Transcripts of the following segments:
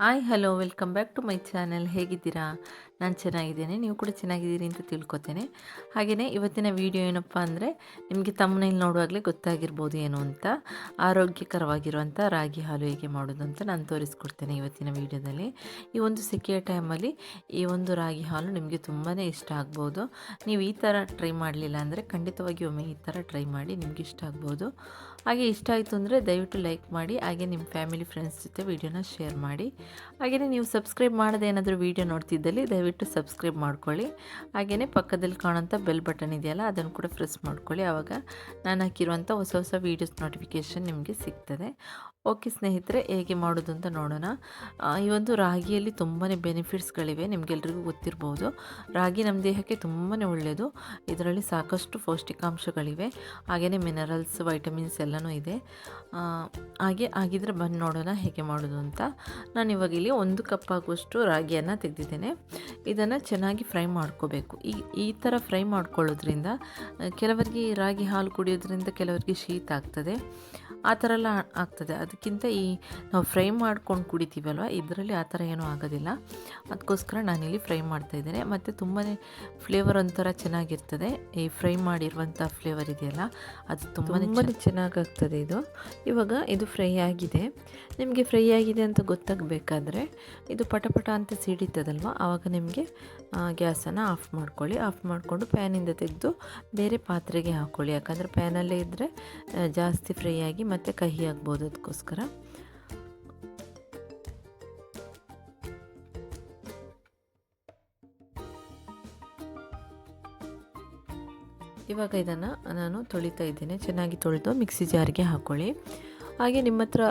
Hi hello welcome back to my channel ಹೇಗಿದ್ದೀರಾ? ನಾನು ಚೆನ್ನಾಗಿದ್ದೇನೆ, ನೀವು ಕೂಡ ಚೆನ್ನಾಗಿದ್ದೀರಿ ಅಂತ ತಿಳ್ಕೊತೇನೆ. ಹಾಗೆಯೇ ಇವತ್ತಿನ ವಿಡಿಯೋ ಏನಪ್ಪ ಅಂದರೆ, ನಿಮಗೆ ತಮ್ಮನೇಲಿ ನೋಡುವಾಗಲೇ ಗೊತ್ತಾಗಿರ್ಬೋದು ಏನು ಅಂತ, ಆರೋಗ್ಯಕರವಾಗಿರುವಂಥ ರಾಗಿ ಹಾಲು ಹೇಗೆ ಮಾಡೋದು ಅಂತ ನಾನು ತೋರಿಸ್ಕೊಡ್ತೇನೆ ಇವತ್ತಿನ ವಿಡಿಯೋದಲ್ಲಿ. ಈ ಒಂದು ಸೆಕೆಯ ಟೈಮಲ್ಲಿ ಈ ಒಂದು ರಾಗಿ ಹಾಲು ನಿಮಗೆ ತುಂಬಾ ಇಷ್ಟ ಆಗ್ಬೋದು. ನೀವು ಈ ಥರ ಟ್ರೈ ಮಾಡಲಿಲ್ಲ ಅಂದರೆ ಖಂಡಿತವಾಗಿ ಒಮ್ಮೆ ಈ ಥರ ಟ್ರೈ ಮಾಡಿ ನಿಮಗೆ ಇಷ್ಟ ಆಗ್ಬೋದು. ಹಾಗೆ ಇಷ್ಟ ಆಯಿತು ಅಂದರೆ ದಯವಿಟ್ಟು ಲೈಕ್ ಮಾಡಿ, ಹಾಗೆ ನಿಮ್ಮ ಫ್ಯಾಮಿಲಿ ಫ್ರೆಂಡ್ಸ್ ಜೊತೆ ವೀಡಿಯೋನ ಶೇರ್ ಮಾಡಿ. ಹಾಗೆಯೇ ನೀವು ಸಬ್ಸ್ಕ್ರೈಬ್ ಮಾಡದೆ ಏನಾದರೂ ವೀಡಿಯೋ ನೋಡ್ತಿದ್ದಲ್ಲಿ ದಯವಿಟ್ಟು ಸಬ್ಸ್ಕ್ರೈಬ್ ಮಾಡ್ಕೊಳ್ಳಿ. ಹಾಗೆಯೇ ಪಕ್ಕದಲ್ಲಿ ಕಾಣೋಂಥ ಬೆಲ್ ಬಟನ್ ಇದೆಯಲ್ಲ, ಅದನ್ನು ಕೂಡ ಪ್ರೆಸ್ ಮಾಡ್ಕೊಳ್ಳಿ. ಆವಾಗ ನಾನು ಹಾಕಿರುವಂಥ ಹೊಸ ಹೊಸ ವೀಡಿಯೋಸ್ ನೋಟಿಫಿಕೇಷನ್ ನಿಮಗೆ ಸಿಗ್ತದೆ. ಓಕೆ ಸ್ನೇಹಿತರೆ, ಹೇಗೆ ಮಾಡೋದು ಅಂತ ನೋಡೋಣ. ಈ ಒಂದು ರಾಗಿಯಲ್ಲಿ ತುಂಬಾ ಬೆನಿಫಿಟ್ಸ್ಗಳಿವೆ ನಿಮಗೆಲ್ರಿಗೂ ಗೊತ್ತಿರ್ಬೋದು. ರಾಗಿ ನಮ್ಮ ದೇಹಕ್ಕೆ ತುಂಬಾ ಒಳ್ಳೆಯದು ಇದರಲ್ಲಿ ಸಾಕಷ್ಟು ಪೌಷ್ಟಿಕಾಂಶಗಳಿವೆ. ಹಾಗೆಯೇ ಮಿನರಲ್ಸ್ ವೈಟಮಿನ್ಸ್ ಎಲ್ಲನೂ ಇದೆ. ಹಾಗೆ ಆಗಿದ್ರೆ ಬಂದು ನೋಡೋಣ ಹೇಗೆ ಮಾಡೋದು ಅಂತ. ನಾನು ಇವಾಗ ಇಲ್ಲಿ ಒಂದು ಕಪ್ ಆಗುವಷ್ಟು ರಾಗಿಯನ್ನು ತೆಗೆದಿದ್ದೇನೆ. ಇದನ್ನು ಚೆನ್ನಾಗಿ ಫ್ರೈ ಮಾಡ್ಕೋಬೇಕು. ಈ ಈ ಥರ ಫ್ರೈ ಮಾಡ್ಕೊಳ್ಳೋದ್ರಿಂದ ಕೆಲವರಿಗೆ ರಾಗಿ ಹಾಲು ಕುಡಿಯೋದ್ರಿಂದ ಕೆಲವರಿಗೆ ಶೀತ ಆಗ್ತದೆ. ಆ ಥರ ಎಲ್ಲ ಆಗ್ತದೆ. ಅದಕ್ಕಿಂತ ಈ ನಾವು ಫ್ರೈ ಮಾಡ್ಕೊಂಡು ಕುಡಿತೀವಲ್ವ? ಇದರಲ್ಲಿ ಆ ಥರ ಏನೂ ಆಗೋದಿಲ್ಲ. ಅದಕ್ಕೋಸ್ಕರ ನಾನಿಲ್ಲಿ ಫ್ರೈ ಮಾಡ್ತಾಯಿದ್ದೇನೆ ಮತ್ತು ತುಂಬಾ ಫ್ಲೇವರ್ ಒಂಥರ ಚೆನ್ನಾಗಿರ್ತದೆ. ಈ ಫ್ರೈ ಮಾಡಿರುವಂಥ ಫ್ಲೇವರ್ ಇದೆಯಲ್ಲ ಅದು ತುಂಬಾ ಚೆನ್ನಾಗಾಗ್ತದೆ ಇದು. ಇವಾಗ ಇದು ಫ್ರೈ ಆಗಿದೆ. ನಿಮಗೆ ಫ್ರೈ ಆಗಿದೆ ಅಂತ ಗೊತ್ತಾಗಬೇಕಾದ್ರೆ ಇದು ಪಟಪಟ ಅಂತ ಸಿಡಿತದಲ್ವ? ಆವಾಗ ನಿಮಗೆ ಗ್ಯಾಸನ್ನು ಆಫ್ ಮಾಡ್ಕೊಳ್ಳಿ. ಆಫ್ ಮಾಡಿಕೊಂಡು ಪ್ಯಾನಿಂದ ತೆಗೆದು ಬೇರೆ ಪಾತ್ರೆಗೆ ಹಾಕ್ಕೊಳ್ಳಿ ಯಾಕಂದರೆ ಪ್ಯಾನಲ್ಲೇ ಇದ್ದರೆ ಜಾಸ್ತಿ ಫ್ರೈ ಆಗಿ ಮತ್ತು ಕಹಿ ಆಗ್ಬೋದು ಅದಕ್ಕೋಸ್ಕರ. ಇವಾಗ ಇದನ್ನು ನಾನು ತೊಳಿತಾ ಇದ್ದೇನೆ. ಚೆನ್ನಾಗಿ ತೊಳೆದು ಮಿಕ್ಸಿ ಜಾರಿಗೆ ಹಾಕ್ಕೊಳ್ಳಿ ಹಾಗೆ ನಿಮ್ಮ ಹತ್ರ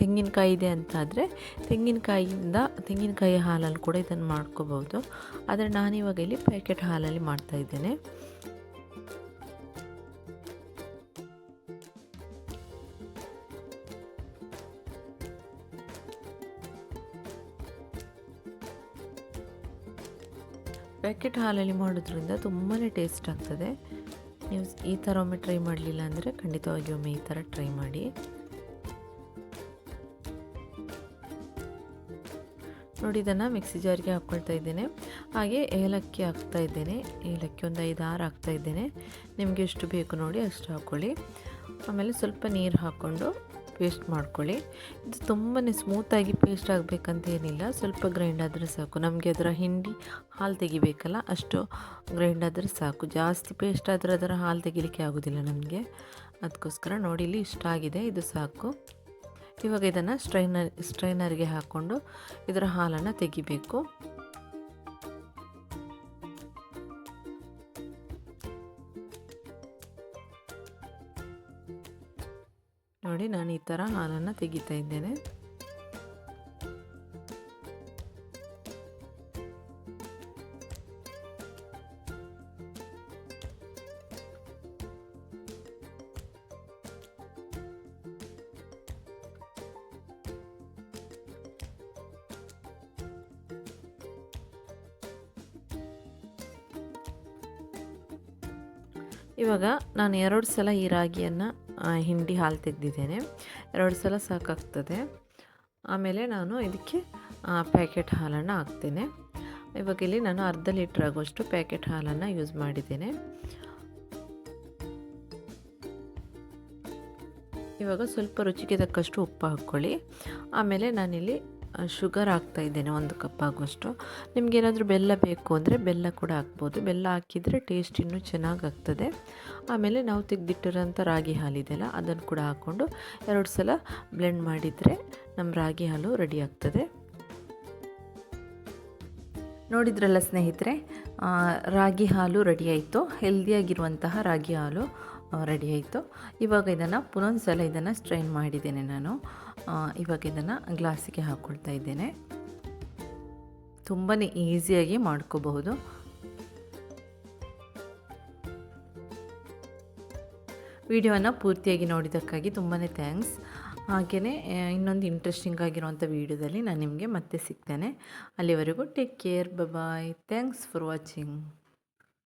ತೆಂಗಿನಕಾಯಿ ಇದೆ ಅಂತಾದರೆ ತೆಂಗಿನಕಾಯಿಯಿಂದ ತೆಂಗಿನಕಾಯಿ ಹಾಲಲ್ಲಿ ಕೂಡ ಇದನ್ನು ಮಾಡ್ಕೋಬೋದು. ಆದರೆ ನಾನಿವಾಗ ಇಲ್ಲಿ ಪ್ಯಾಕೆಟ್ ಹಾಲಲ್ಲಿ ಮಾಡ್ತಾಯಿದ್ದೇನೆ ಪ್ಯಾಕೆಟ್ ಹಾಲಲ್ಲಿ ಮಾಡೋದ್ರಿಂದ ತುಂಬಾ ಟೇಸ್ಟ್ ಆಗ್ತದೆ. ನೀವು ಈ ಥರ ಒಮ್ಮೆ ಟ್ರೈ ಮಾಡಲಿಲ್ಲ ಅಂದರೆ ಖಂಡಿತವಾಗಿ ಒಮ್ಮೆ ಈ ಥರ ಟ್ರೈ ಮಾಡಿ. ನೋಡಿ, ಇದನ್ನು ಮಿಕ್ಸಿ ಜಾರಿಗೆ ಹಾಕ್ಕೊಳ್ತಾ ಇದ್ದೇನೆ. ಹಾಗೆ ಏಲಕ್ಕಿ ಹಾಕ್ತಾ ಇದ್ದೇನೆ. ಏಲಕ್ಕಿ ಒಂದು ಐದು ಆರು ಹಾಕ್ತಾ ಇದ್ದೇನೆ. ನಿಮಗೆ ಎಷ್ಟು ಬೇಕು ನೋಡಿ ಅಷ್ಟು ಹಾಕ್ಕೊಳ್ಳಿ ಆಮೇಲೆ ಸ್ವಲ್ಪ ನೀರು ಹಾಕ್ಕೊಂಡು ಪೇಸ್ಟ್ ಮಾಡ್ಕೊಳ್ಳಿ. ಇದು ತುಂಬಾ ಸ್ಮೂತಾಗಿ ಪೇಸ್ಟ್ ಆಗಬೇಕಂತ ಏನಿಲ್ಲ. ಸ್ವಲ್ಪ ಗ್ರೈಂಡ್ ಆದರೆ ಸಾಕು. ನಮಗೆ ಅದರ ಹಿಂಡಿ ಹಾಲು ತೆಗಿಬೇಕಲ್ಲ, ಅಷ್ಟು ಗ್ರೈಂಡ್ ಆದರೆ ಸಾಕು. ಜಾಸ್ತಿ ಪೇಸ್ಟ್ ಆದರೆ ಅದರ ಹಾಲು ತೆಗಿಲಿಕ್ಕೆ ಆಗೋದಿಲ್ಲ ನಮಗೆ. ಅದಕ್ಕೋಸ್ಕರ ನೋಡಿ, ಇಲ್ಲಿ ಇಷ್ಟ ಆಗಿದೆ, ಇದು ಸಾಕು. ಇವಾಗ ಇದನ್ನು ಸ್ಟ್ರೈನರ್ ಸ್ಟ್ರೈನರ್ಗೆ ಹಾಕ್ಕೊಂಡು ಇದರ ಹಾಲನ್ನು ತೆಗಿಬೇಕು. ನೋಡಿ ನಾನು ಈ ಥರ ಹಾಲನ್ನು ತೆಗಿತಾ ಇದ್ದೇನೆ. ಇವಾಗ ನಾನು ಎರಡು ಸಲ ಈ ರಾಗಿಯನ್ನು ಹಿಂಡಿ ಹಾಲು ತೆಗೆದಿದ್ದೇನೆ. ಎರಡು ಸಲ ಸಾಕಾಗ್ತದೆ. ಆಮೇಲೆ ನಾನು ಇದಕ್ಕೆ ಪ್ಯಾಕೆಟ್ ಹಾಲನ್ನು ಹಾಕ್ತೇನೆ. ಇವಾಗ ಇಲ್ಲಿ ನಾನು ಅರ್ಧ ಲೀಟ್ರ್ ಆಗುವಷ್ಟು ಪ್ಯಾಕೆಟ್ ಹಾಲನ್ನು ಯೂಸ್ ಮಾಡಿದ್ದೇನೆ. ಇವಾಗ ಸ್ವಲ್ಪ ರುಚಿಗೆ ತಕ್ಕಷ್ಟು ಉಪ್ಪು ಹಾಕ್ಕೊಳ್ಳಿ. ಆಮೇಲೆ ನಾನಿಲ್ಲಿ ಶುಗರ್ ಹಾಕ್ತಾ ಇದ್ದೇನೆ ಒಂದು ಕಪ್ ಆಗುವಷ್ಟು. ನಿಮಗೇನಾದರೂ ಬೆಲ್ಲ ಬೇಕು ಅಂದರೆ ಬೆಲ್ಲ ಕೂಡ ಹಾಕ್ಬೋದು. ಬೆಲ್ಲ ಹಾಕಿದರೆ ಟೇಸ್ಟ್ ಇನ್ನೂ ಚೆನ್ನಾಗಿ ಆಗ್ತದೆ. ಆಮೇಲೆ ನಾವು ತೆಗೆದಿಟ್ಟಿರೋಂಥ ರಾಗಿ ಹಾಲಿದೆಯಲ್ಲ ಅದನ್ನು ಕೂಡ ಹಾಕ್ಕೊಂಡು ಎರಡು ಸಲ ಬ್ಲೆಂಡ್ ಮಾಡಿದರೆ ನಮ್ಮ ರಾಗಿ ಹಾಲು ರೆಡಿ ಆಗ್ತದೆ. ನೋಡಿದ್ರಲ್ಲ ಸ್ನೇಹಿತರೆ ರಾಗಿ ಹಾಲು ರೆಡಿ ಆಯಿತು. ಹೆಲ್ದಿಯಾಗಿರುವಂತಹ ರಾಗಿ ಹಾಲು ರೆಡಿ ಆಯಿತು. ಇವಾಗ ಇದನ್ನು ಪುನೊಂದು ಸಲ ಇದನ್ನು ಸ್ಟ್ರೈನ್ ಮಾಡಿದ್ದೇನೆ ನಾನು. ಇವಾಗ ಇದನ್ನು ಗ್ಲಾಸಿಗೆ ಹಾಕ್ಕೊಳ್ತಾ ಇದ್ದೇನೆ. ತುಂಬಾ ಈಸಿಯಾಗಿ ಮಾಡ್ಕೋಬಹುದು. ವಿಡಿಯೋನ ಪೂರ್ತಿಯಾಗಿ ನೋಡಿದ್ದಕ್ಕಾಗಿ ತುಂಬಾ ಥ್ಯಾಂಕ್ಸ್ ಹಾಗೆಯೇ ಇನ್ನೊಂದು ಇಂಟ್ರೆಸ್ಟಿಂಗ್ ಆಗಿರುವಂಥ ವಿಡಿಯೋದಲ್ಲಿ ನಾನು ನಿಮಗೆ ಮತ್ತೆ ಸಿಗ್ತೇನೆ. ಅಲ್ಲಿವರೆಗೂ take care bye thanks for watching